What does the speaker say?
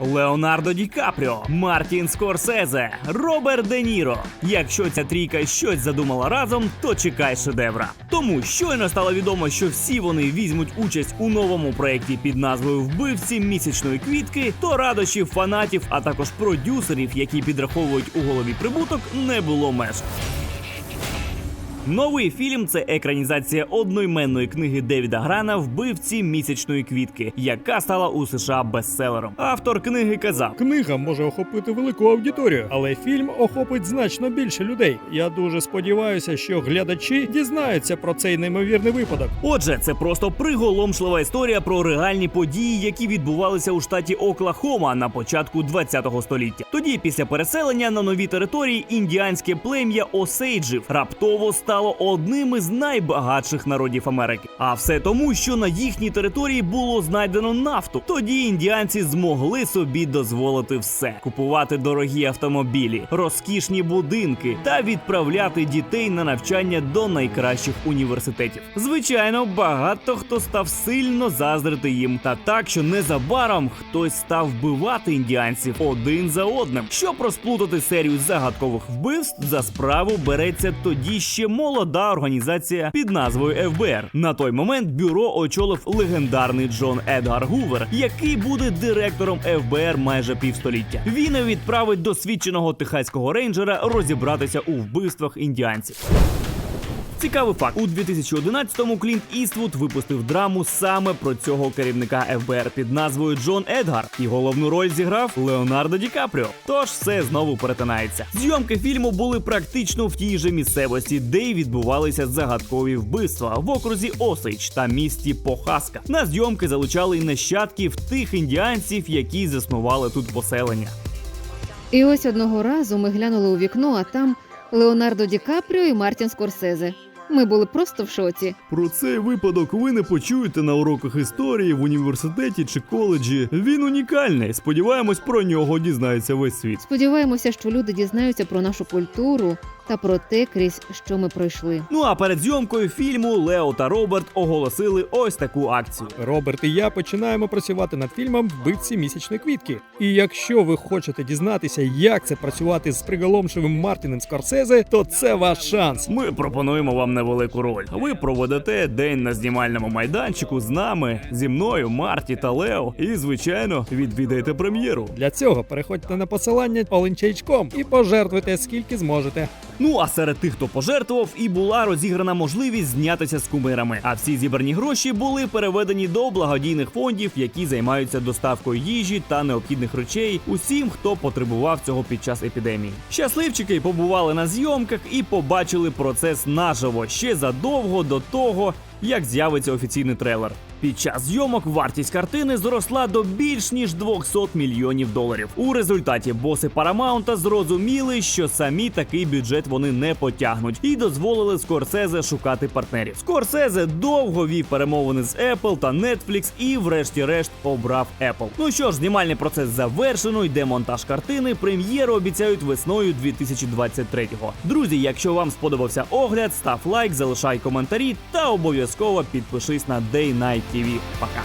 Леонардо Ді Капріо, Мартін Скорсезе, Роберт Де Ніро. Якщо ця трійка щось задумала разом, то чекай шедевра. Тому щойно стало відомо, що всі вони візьмуть участь у новому проєкті під назвою Вбивці місячної квітки, то радощів фанатів, а також продюсерів, які підраховують у голові прибуток, не було меж. Новий фільм це екранізація одноіменної книги Девіда Грана Вбивці місячної квітки, яка стала у США бестселером. Автор книги казав: Книга може охопити велику аудиторію, але фільм охопить значно більше людей. Я дуже сподіваюся, що глядачі дізнаються про цей неймовірний випадок. Отже, це просто приголомшлива історія про реальні події, які відбувалися у штаті Оклахома на початку 20-го століття. Тоді, після переселення на нові території, індіанське плем'я Осейджів раптово стало одним із найбагатших народів Америки. А все тому, що на їхній території було знайдено нафту. Тоді індіанці змогли собі дозволити все: купувати дорогі автомобілі, розкішні будинки та відправляти дітей на навчання до найкращих університетів. Звичайно, багато хто став сильно заздрити їм, та так, що незабаром хтось став вбивати індіанців один за одним. Щоб розплутати серію загадкових вбивств, за справу береться тоді ще молода організація під назвою ФБР. На той момент бюро очолив легендарний Джон Едгар Гувер, який буде директором ФБР майже півстоліття. Він відправить досвідченого техаського рейнджера розібратися у вбивствах індіанців. Цікавий факт: у 2011-му Клінт Іствуд випустив драму саме про цього керівника ФБР під назвою Джон Едгар, і головну роль зіграв Леонардо Ді Капріо. Тож все знову перетинається. Зйомки фільму були практично в тій же місцевості, де й відбувалися загадкові вбивства в окрузі Осейч та місті Похаска. На зйомки залучали й нащадків тих індіанців, які заснували тут поселення. І ось одного разу ми глянули у вікно, а там Леонардо Ді Капріо і Мартін Скорсезе. Ми були просто в шоці. Про цей випадок ви не почуєте на уроках історії в університеті чи коледжі. Він унікальний. Сподіваємось, про нього дізнається весь світ. Сподіваємося, що люди дізнаються про нашу культуру та про те, крізь що ми пройшли. Ну а перед зйомкою фільму Лео та Роберт оголосили ось таку акцію. Роберт і я починаємо працювати над фільмом Вбивці місячної квітки. І якщо ви хочете дізнатися, як це працювати з приголомшивим Мартіном Скорсезе, то це ваш шанс. Ми пропонуємо вам невелику роль. Ви проведете день на знімальному майданчику з нами, зі мною, Марті та Лео. І, звичайно, відвідаєте прем'єру. Для цього переходьте на посилання olenchage.com і пожертвуйте скільки зможете. Ну а серед тих, хто пожертвував, і була розіграна можливість знятися з кумирами. А всі зібрані гроші були переведені до благодійних фондів, які займаються доставкою їжі та необхідних речей усім, хто потребував цього під час епідемії. Щасливчики побували на зйомках і побачили процес наживо ще задовго до того, як з'явиться офіційний трейлер. Під час зйомок вартість картини зросла до більш ніж 200 мільйонів доларів. У результаті боси Парамаунта зрозуміли, що самі такий бюджет вони не потягнуть, і дозволили Скорсезе шукати партнерів. Скорсезе довго вів перемовини з Apple та Netflix і, врешті-решт, обрав Apple. Ну що ж, знімальний процес завершено, йде монтаж картини. Прем'єру обіцяють весною 2023-го. Друзі, якщо вам сподобався огляд, став лайк, залишай коментарі та обов'язково підпишись на Day Night TV. Пока.